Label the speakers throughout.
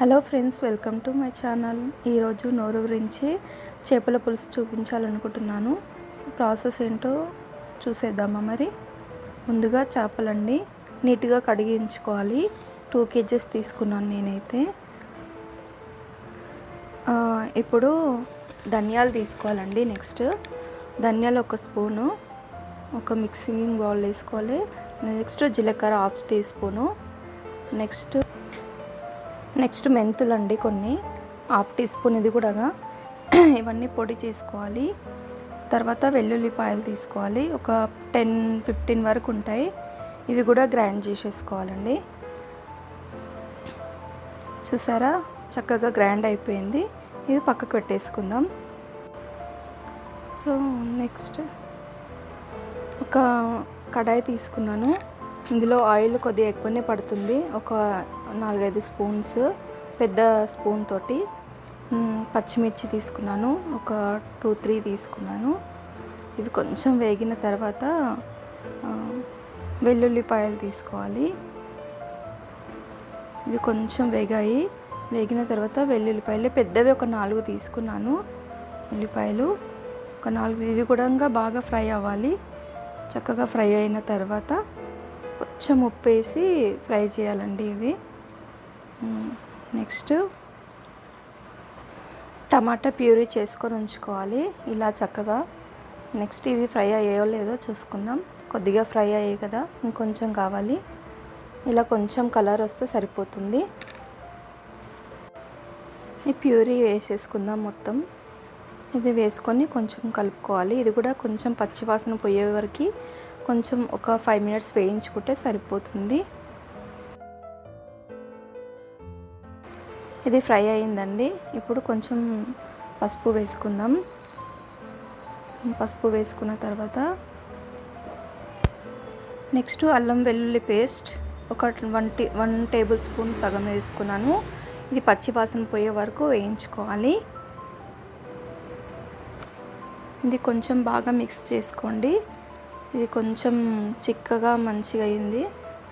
Speaker 1: Hello friends welcome to my channel. ఈరోజు నోరు గురించి చేపల పులుసు చూపించాలనుకుంటున్నాను. సో ప్రాసెస్ ఏంటో చూసేద్దామా మరి? ముందుగా చేపలండి నీట్గా కడిగించుకోవాలి. టూ కేజెస్ తీసుకున్నాను నేనైతే. ఇప్పుడు ధనియాలు తీసుకోవాలండి నెక్స్ట్. ధనియాలు ఒక స్పూను ఒక మిక్సింగ్ బౌల్ వేసుకోవాలి. నెక్స్ట్ జీలకర్ర half teaspoon next next మెంతులు అండి కొన్ని. హాఫ్ టీ స్పూన్ ఇది కూడా ఇవన్నీ పొడి చేసుకోవాలి. తర్వాత వెల్లుల్లిపాయలు తీసుకోవాలి. ఒక టెన్ ఫిఫ్టీన్ వరకు ఉంటాయి. ఇవి కూడా గ్రైండ్ చేసేసుకోవాలండి. చూసారా? చక్కగా గ్రైండ్ అయిపోయింది. ఇది పక్కకు పెట్టేసుకుందాం. సో నెక్స్ట్ ఒక కడాయి తీసుకున్నాను. ఇందులో ఆయిల్ కొద్దిగా ఎక్కువనే పడుతుంది. ఒక నాలుగైదు స్పూన్స్ పెద్ద స్పూన్ తోటి పచ్చిమిర్చి తీసుకున్నాను. ఒక టూ త్రీ తీసుకున్నాను. ఇవి కొంచెం వేగిన తర్వాత వెల్లుల్లిపాయలు తీసుకోవాలి. ఇవి కొంచెం వేగాయి. వేగిన తర్వాత వెల్లుల్లిపాయలు పెద్దవి ఒక నాలుగు తీసుకున్నాను. ఉల్లిపాయలు ఒక నాలుగు ఇవి కూడా బాగా ఫ్రై అవ్వాలి. చక్కగా ఫ్రై అయిన తర్వాత కొంచెం ఉప్పు వేసి ఫ్రై చేయాలండి ఇవి. నెక్స్ట్ టమాటా ప్యూరీ చేసుకొని ఉంచుకోవాలి. ఇలా చక్కగా నెక్స్ట్ ఇవి ఫ్రై అయ్యాయో లేదో చూసుకుందాం. కొద్దిగా ఫ్రై అయ్యాయి కదా ఇంకొంచెం కావాలి. ఇలా కొంచెం కలర్ వస్తే సరిపోతుంది. ఈ ప్యూరీ వేసేసుకుందాం మొత్తం. ఇది వేసుకొని కొంచెం కలుపుకోవాలి. ఇది కూడా కొంచెం పచ్చివాసన పోయే వరకు కొంచెం ఒక ఫైవ్ మినిట్స్ వేయించుకుంటే సరిపోతుంది. ఇది ఫ్రై అయిందండి. ఇప్పుడు కొంచెం పసుపు వేసుకుందాం. పసుపు వేసుకున్న తర్వాత నెక్స్ట్ అల్లం వెల్లుల్లి పేస్ట్ ఒక one tea one tablespoon సగం వేసుకున్నాను. ఇది పచ్చి వాసన పోయే వరకు వేయించుకోవాలి. ఇది కొంచెం బాగా మిక్స్ చేసుకోండి. ఇది కొంచెం చిక్కగా మంచిగా అయింది.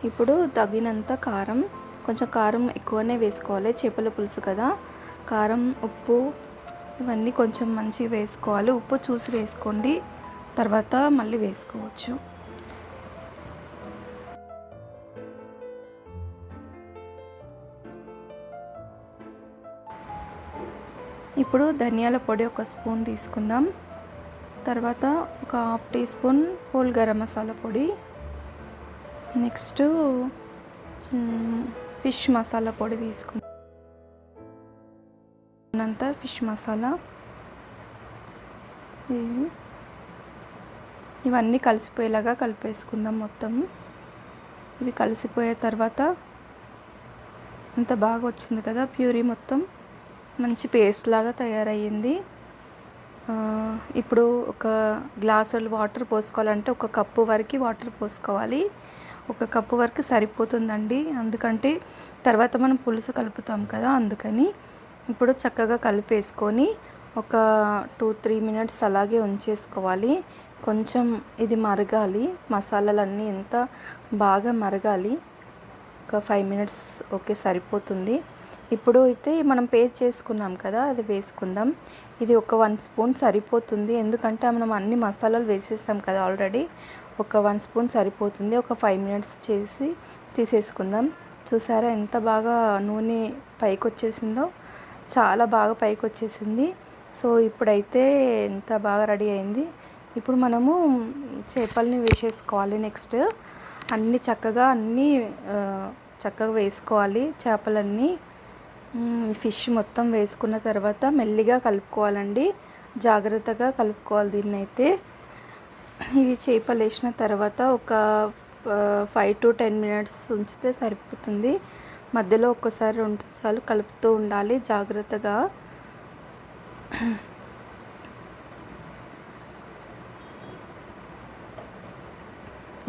Speaker 1: ఇప్పుడు తగినంత కారం కొంచెం కారం ఎక్కువనే వేసుకోవాలి. చేపల పులుసు కదా. కారం ఉప్పు ఇవన్నీ కొంచెం మంచిగా వేసుకోవాలి. ఉప్పు చూసి వేసుకోండి. తర్వాత మళ్ళీ వేసుకోవచ్చు. ఇప్పుడు ధనియాల పొడి ఒక స్పూన్ తీసుకుందాం. తర్వాత ఒక half teaspoon whole garam masala పొడి. నెక్స్ట్ ఫిష్ మసాలా పొడి తీసుకున్నంత ఫిష్ మసాలా. ఇవన్నీ కలిసిపోయేలాగా కలిపేసుకుందాం మొత్తం. ఇవి కలిసిపోయే తర్వాత అంత బాగా వచ్చింది కదా ప్యూరీ మొత్తం. మంచి పేస్ట్ లాగా తయారయ్యింది. ఇప్పుడు ఒక గ్లాసులు వాటర్ పోసుకోవాలంటే ఒక కప్పు వరకు వాటర్ పోసుకోవాలి. ఒక కప్పు వరకు సరిపోతుందండి. అందుకంటే తర్వాత మనం పులుసు కలుపుతాం కదా అందుకని ఇప్పుడు చక్కగా కలిపేసుకొని ఒక టూ త్రీ మినిట్స్ అలాగే ఉంచేసుకోవాలి. కొంచెం ఇది మరగాలి. మసాలాలన్నీ ఎంత బాగా మరగాలి. ఒక ఫైవ్ మినిట్స్ ఓకే సరిపోతుంది. ఇప్పుడు అయితే మనం పేస్ట్ చేసుకున్నాం కదా అది వేసుకుందాం. ఇది ఒక వన్ స్పూన్ సరిపోతుంది. ఎందుకంటే మనం అన్ని మసాలాలు వేసేస్తాం కదా ఆల్రెడీ. ఒక వన్ స్పూన్ సరిపోతుంది. ఒక ఫైవ్ మినిట్స్ చేసి తీసేసుకుందాం. చూసారా ఎంత బాగా నూనె పైకి వచ్చేసిందో చాలా బాగా పైకి వచ్చేసింది సో ఇప్పుడైతే ఎంత బాగా రెడీ అయింది. ఇప్పుడు మనము చేపల్ని వేసేసుకోవాలి నెక్స్ట్. అన్నీ చక్కగా అన్నీ చక్కగా వేసుకోవాలి చేపలన్నీ. ఫిష్ మొత్తం వేసుకున్న తర్వాత మెల్లిగా కలుపుకోవాలండి. జాగ్రత్తగా కలుపుకోవాలి దీన్ని అయితే ఇవి చేపలు వేసిన తర్వాత ఒక ఫైవ్ టు టెన్ మినిట్స్ ఉంచితే సరిపోతుంది. మధ్యలో ఒక్కసారి రెండు సార్లు కలుపుతూ ఉండాలి జాగ్రత్తగా.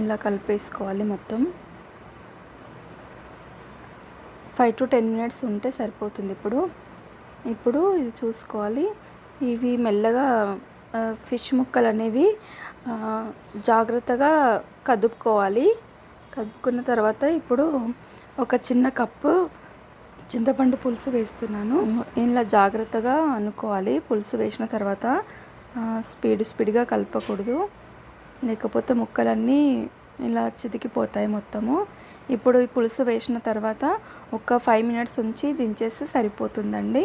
Speaker 1: ఇలా కలిపేసుకోవాలి మొత్తం. ఫైవ్ టు టెన్ మినిట్స్ ఉంటే సరిపోతుంది ఇప్పుడు. ఇప్పుడు ఇది చూసుకోవాలి. ఇవి మెల్లగా ఫిష్ ముక్కలు అనేవి జాగ్రత్తగా కదుపుకోవాలి. కదుపుకున్న తర్వాత ఇప్పుడు ఒక చిన్న కప్పు చింతపండు పులుసు వేస్తున్నాను. ఇలా జాగ్రత్తగా అనుకోవాలి. పులుసు వేసిన తర్వాత స్పీడ్ స్పీడ్గా కలపకూడదు. లేకపోతే ముక్కలన్నీ ఇలా చితికిపోతాయి మొత్తము. ఇప్పుడు ఈ పులుసు వేసిన తర్వాత ఒక ఫైవ్ మినిట్స్ ఉంచి దించేస్తే సరిపోతుందండి.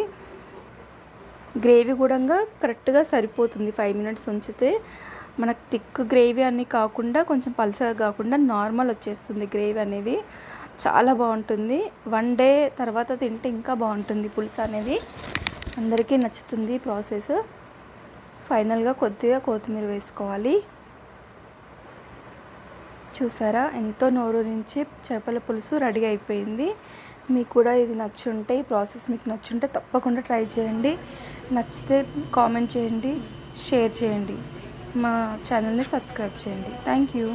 Speaker 1: గ్రేవీ కూడా కరెక్ట్గా సరిపోతుంది. ఫైవ్ మినిట్స్ ఉంచితే మనకు థిక్ గ్రేవీ అన్ని కాకుండా కొంచెం పలసగా కాకుండా నార్మల్ వచ్చేస్తుంది గ్రేవీ అనేది. చాలా బాగుంటుంది. వన్ డే తర్వాత తింటే ఇంకా బాగుంటుంది పులుసు అనేది. అందరికీ నచ్చుతుంది ప్రాసెస్ ఫైనల్గా కొద్దిగా కొత్తిమీర వేసుకోవాలి. చూసారా? ఎంతో నోరు నుంచి చేపల పులుసు రెడీ అయిపోయింది. మీకు కూడా ఇది నచ్చుంటే ఈ ప్రాసెస్ మీకు నచ్చుంటే తప్పకుండా ట్రై చేయండి. నచ్చితే కామెంట్ చేయండి షేర్ చేయండి. మా ఛానల్ని సబ్స్క్రైబ్ చేయండి. Thank you.